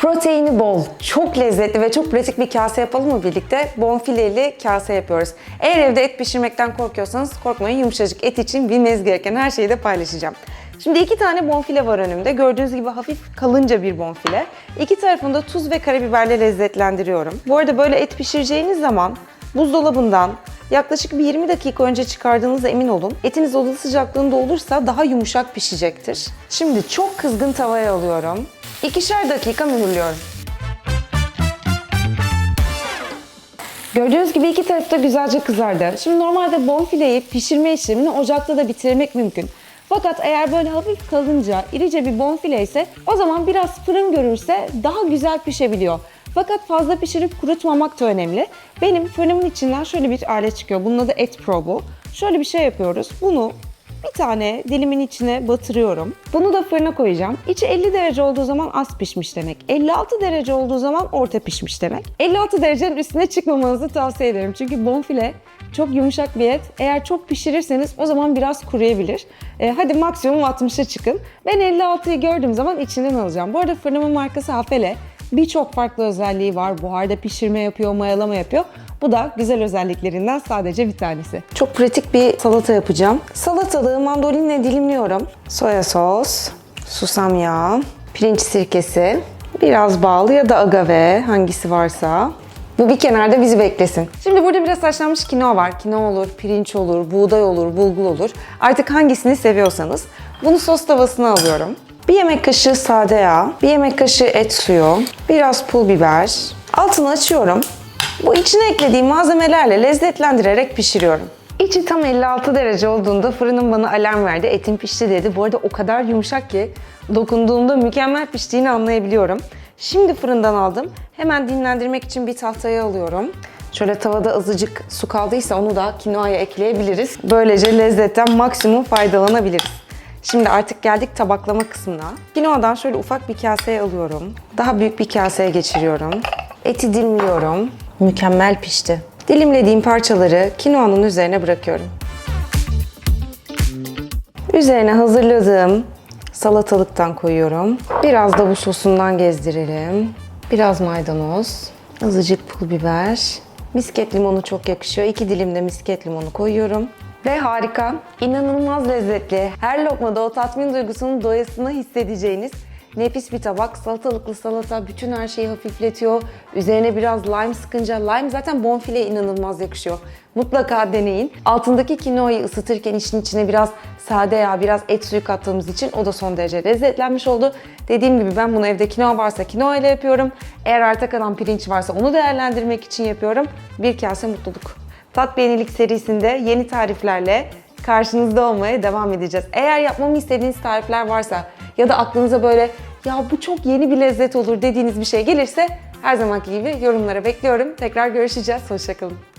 Proteini bol, çok lezzetli ve çok pratik bir kase yapalım mı birlikte? Bonfileli kase yapıyoruz. Eğer evde et pişirmekten korkuyorsanız korkmayın yumuşacık et için bilmeniz gereken her şeyi de paylaşacağım. Şimdi iki tane bonfile var önümde. Gördüğünüz gibi hafif kalınca bir bonfile. İki tarafını da tuz ve karabiberle lezzetlendiriyorum. Bu arada böyle et pişireceğiniz zaman buzdolabından yaklaşık bir 20 dakika önce çıkardığınıza emin olun. Etiniz oda sıcaklığında olursa daha yumuşak pişecektir. Şimdi çok kızgın tavaya alıyorum. İkişer dakika mühürlüyorum. Gördüğünüz gibi iki tarafta güzelce kızardı. Şimdi normalde bonfileyi pişirme işlemini ocakta da bitirmek mümkün. Fakat eğer böyle hafif kalınca, irice bir bonfile ise o zaman biraz fırın görürse daha güzel pişebiliyor. Fakat fazla pişirip kurutmamak da önemli. Benim fırınımın içinden şöyle bir alet çıkıyor. Bunun adı Et Pro bu. Şöyle bir şey yapıyoruz. Bunu bir tane dilimin içine batırıyorum. Bunu da fırına koyacağım. İçi 50 derece olduğu zaman az pişmiş demek. 56 derece olduğu zaman orta pişmiş demek. 56 derecenin üstüne çıkmamanızı tavsiye ederim. Çünkü bonfile çok yumuşak bir et. Eğer çok pişirirseniz o zaman biraz kuruyabilir. Ee, hadi maksimum 60'a çıkın. Ben 56'yı gördüğüm zaman içinden alacağım. Bu arada fırınımın markası Afele. Birçok farklı özelliği var. Buharda pişirme yapıyor, mayalama yapıyor. Bu da güzel özelliklerinden sadece bir tanesi. Çok pratik bir salata yapacağım. Salatalığı mandolinle dilimliyorum. Soya sos, susam yağı, pirinç sirkesi, biraz bal ya da agave hangisi varsa. Bu bir kenarda bizi beklesin. Şimdi burada biraz haşlanmış kinoa var. Kinoa olur, pirinç olur, buğday olur, bulgur olur. Artık hangisini seviyorsanız. Bunu sos tavasına alıyorum. Bir yemek kaşığı sade yağ, bir yemek kaşığı et suyu, biraz pul biber. Altını açıyorum. Bu içine eklediğim malzemelerle lezzetlendirerek pişiriyorum. İçi tam 56 derece olduğunda fırının bana alarm verdi. Etim pişti dedi. Bu arada o kadar yumuşak ki dokunduğumda mükemmel piştiğini anlayabiliyorum. Şimdi fırından aldım. Hemen dinlendirmek için bir tahtaya alıyorum. Şöyle tavada azıcık su kaldıysa onu da kinoaya ekleyebiliriz. Böylece lezzetten maksimum faydalanabiliriz. Şimdi artık geldik tabaklama kısmına. Kinoadan şöyle ufak bir kaseye alıyorum. Daha büyük bir kaseye geçiriyorum. Eti dilimliyorum. Mükemmel pişti. Dilimlediğim parçaları kinoanın üzerine bırakıyorum. Üzerine hazırladığım salatalıktan koyuyorum. Biraz da bu sosundan gezdirelim. Biraz maydanoz, azıcık pul biber. Misket limonu çok yakışıyor. İki dilim de misket limonu koyuyorum. Ve harika, inanılmaz lezzetli. Her lokmada o tatmin duygusunun doyasını hissedeceğiniz nefis bir tabak. Salatalıklı salata bütün her şeyi hafifletiyor. Üzerine biraz lime sıkınca, lime zaten bonfileye inanılmaz yakışıyor. Mutlaka deneyin. Altındaki kinoayı ısıtırken işin içine biraz sade yağ, biraz et suyu kattığımız için o da son derece lezzetlenmiş oldu. Dediğim gibi ben bunu evde kinoa varsa kinoa ile yapıyorum. Eğer arta kalan pirinç varsa onu değerlendirmek için yapıyorum. Bir kase mutluluk. Tat Beğenilik serisinde yeni tariflerle karşınızda olmaya devam edeceğiz. Eğer yapmamı istediğiniz tarifler varsa ya da aklınıza böyle ya bu çok yeni bir lezzet olur dediğiniz bir şey gelirse her zamanki gibi yorumlara bekliyorum. Tekrar görüşeceğiz. Hoşçakalın.